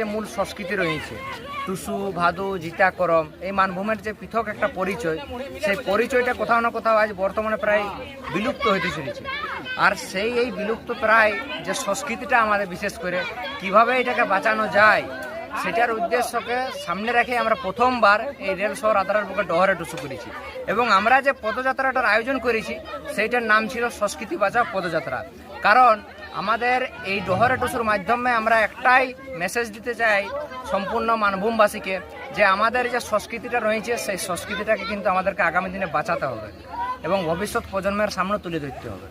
যে মূল সংস্কৃতি রয়েছে। টুসু, ভাদু জিতাকরম এই মানভূমের যে পৃথক একটা পরিচয়, সেই পরিচয়টা কোথাও না কোথাও আজ বর্তমানে প্রায় বিলুপ্ত হইতে চলেছে। আর সেই এই বিলুপ্ত প্রায় যে সংস্কৃতিটা আমাদের বিশেষ করে, কীভাবে এটাকে বাঁচানো যায়, সেটার উদ্দেশ্যকে সামনে রেখে আমরা প্রথমবার এই রেল শহর আদারার বুকে ডহরে টুসু করেছি। এবং আমরা যে পদযাত্রাটার আয়োজন করেছি, সেইটার নাম ছিল সংস্কৃতি বাঁচাও পদযাত্রা। কারণ আমাদের এই ডোহরে টুসুর মাধ্যমে আমরা একটাই মেসেজ দিতে চাই সম্পূর্ণ মানভূমবাসীকে যে আমাদের যে সংস্কৃতিটা রয়েছে, সেই সংস্কৃতিটাকে কিন্তু আমাদেরকে আগামী দিনে বাঁচাতে হবে এবং ভবিষ্যৎ প্রজন্মের সামনে তুলে ধরতে হবে।